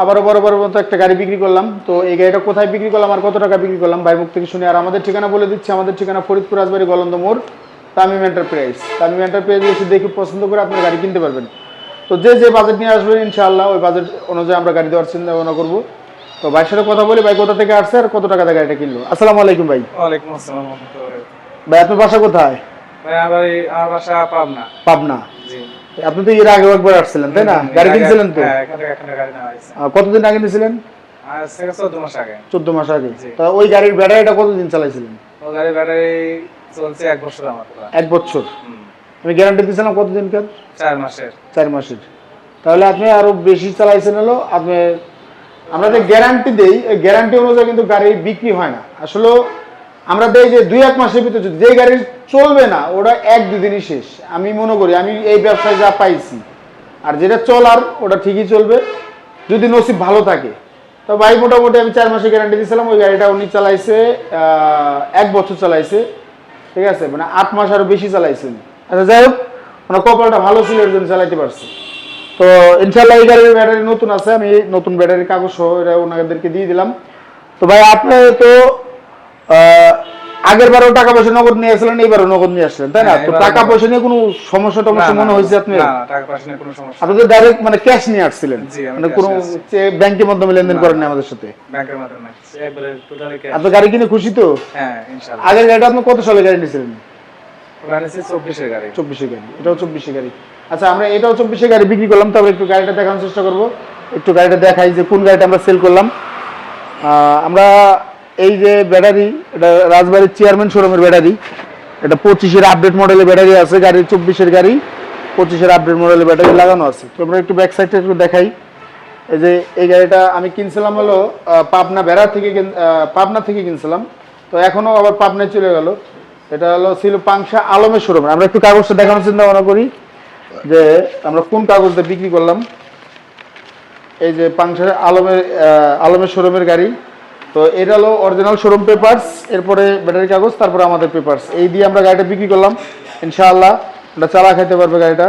আবারও বরাবর মতো একটা গাড়ি বিক্রি করলাম। তো এই গাড়িটা কোথায় বিক্রি করলাম আর কত টাকা বিক্রি করলাম ভাই মুখ থেকে শুনে। আর আমাদের ঠিকানা বলে দিচ্ছি আমাদের ঠিকানা ফরিদপুর রাজবাড়ি গলন্দ মোড় তামিম এন্টারপ্রাইজ। তামিম এন্টারপ্রাইজ এসে দেখে পছন্দ করে আপনার গাড়ি কিনতে পারবেন। তো যে যে বাজেট নিয়ে আসবেন ইনশাআল্লাহ ওই বাজেট অনুযায়ী আমরা গাড়ি দেওয়ার চিন্তা ভাবনা করব। তো ভাইয়ের সাথে কথা বলি ভাই কোথা থেকে আসছে আর কত টাকা দিয়ে গাড়িটা কিনলো? আসসালামু আলাইকুম ভাই। ওয়ালাইকুম আসসালাম ভাই আপনার বাসা কোথায়? ভাই আমার আমার বাসা পাবনা। পাবনা। আপনি তো এর আগে একবার আসছিলেন তাই না? গাড়ি কিনছিলেন তো? হ্যাঁ কতদিন আগে নিয়েছিলেন? চোদ্দ মাস আগে। তা ওই গাড়ির ব্যাটারিটা কতদিন চালাইছিলেন? ব্যাটারি চলছে এক বছর আমার এক বছর। আমি গ্যারান্টি দিয়েছিলাম চার মাসের। চার মাসের। তাহলে আপনি আরও বেশি চালাইছেন হলো আপনি আমরা যে গ্যারান্টি দেই এই গ্যারান্টি অনুযায়ী কিন্তু গাড়ি বিক্রি হয় না। আসলে আমরা দেই যে দুই, এক মাসের ভিতরে যদি- যে গাড়ি চলবে না, ওটা এক দুদিনই শেষ। আমি মনে করি, আমি এই ব্যবসায় যা পাইছি, আর যেটা চলার, ওটা ঠিকই চলবে, যদি নসিব ভালো থাকে। তো ভাই, মোটামুটি আমি চার মাসে গ্যারান্টি দিয়েছিলাম ওই গাড়িটা উনি চালাইছে এক বছর চালাইছে। ঠিক আছে? মানে আট মাস আরও বেশি চালাইছেন আচ্ছা যাই হোক মানে কপালটা ভালো ছিল, এর জন্য চালাইতে পারছি। তো ইনশাল্লাহ এই গাড়ির ব্যাটারি নতুন আছে, আমি নতুন ব্যাটারির কাগজ সহ এটা ওনাদেরকে দিয়ে দিলাম। তো ভাই, আপনি তো আগের বারও টাকা পয়সা নগদ নিয়ে আসলেন এইবারও নগদ নিয়ে আসলেন তাই না? হ্যাঁ, তো টাকা পয়সা নিয়ে কোনো সমস্যা টমস্যা মনে হয়েছে আপনি না না টাকা পয়সা নিয়ে কোনো সমস্যা। আপনি তো ডাইরেক্ট মানে ক্যাশ নিয়ে আসছিলেন। মানে কোনো ব্যাংকের মাধ্যমে লেনদেন করেন না। আমাদের সাথে? ব্যাংকের মাধ্যমে নাই একবারে টোটালি ক্যাশ আপনি গাড়ি কিনে খুশি তো? হ্যাঁ ইনশাআল্লাহ। আগের গাড়িটা আপনি কত সালে গাড়ি নিয়েছিলেন চব্বিশের গাড়ি। চব্বিশে গাড়ি এটাও চব্বিশে গাড়ি। আচ্ছা আমরা এটাও চব্বিশে গাড়ি বিক্রি করলাম তবে একটু গাড়িটা দেখানোর চেষ্টা করব। একটু গাড়িটা দেখাই যে কোন গাড়িটা আমরা সেল করলাম। আহ, আমরা এই যে ব্যাটারি, এটা রাজবাড়ির চেয়ারম্যান শোরুমের ব্যাটারি, এটা পঁচিশের আপডেট মডেলের ব্যাটারি আছে, গাড়ির চব্বিশের গাড়ি, পঁচিশের আপডেট মডেলের ব্যাটারি লাগানো আছে। তো আমরা একটু ব্যাক সাইডটা একটু দেখাই। এই যে এই গাড়িটা আমি কিনছিলাম হলো পাবনা বেড়া থেকে পাবনা থেকে কিনছিলাম। তো এখনও আবার পাবনায় চলে গেল। এটা হলো ছিল পাংশা আলমের শোরুম আমরা একটু কাগজটা দেখানোর চিন্তা ভাবনা করি, যে আমরা কোন কাগজটা বিক্রি করলাম। এই যে পাংশা আলমের আলমের শোরুমের গাড়ি। তো এটা হলো অরিজিনাল শোরুম পেপার্স এরপরে ব্যাটারি কাগজ তারপরে আমাদের পেপার্স এই দিয়ে আমরা গাড়িটা বিক্রি করলাম ইনশাআল্লাহ। আমরা চালা খাইতে পারবে গাড়িটা।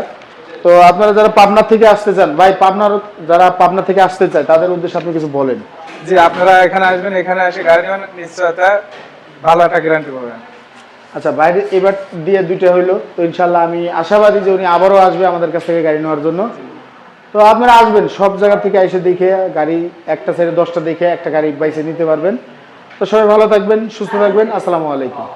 তো আপনারা যারা পাবনা থেকে আসতে চান ভাই পাবনার যারা পাবনা থেকে আসতে চায় তাদের উদ্দেশ্যে আপনি কিছু বলেন। জি আপনারা এখানে আসবেন এখানে এসে গাড়ি নেবেন নিশ্চয়তা ভালো একটা গ্যারান্টি পাবেন। আচ্ছা বাইরে এবার দিয়ে দুইটা হইল। তো ইনশাল্লাহ আমি আশাবাদী যে উনি আবারও আসবে আমাদের কাছ থেকে গাড়ি নেওয়ার জন্য। তো আপনারা আসবেন, সব জায়গা থেকে এসে দেখে গাড়ি, একটা সাইডে দশটা দেখে একটা গাড়ি বাইসে নিতে পারবেন। তো সবাই ভালো থাকবেন, সুস্থ থাকবেন, আসসালামু আলাইকুম।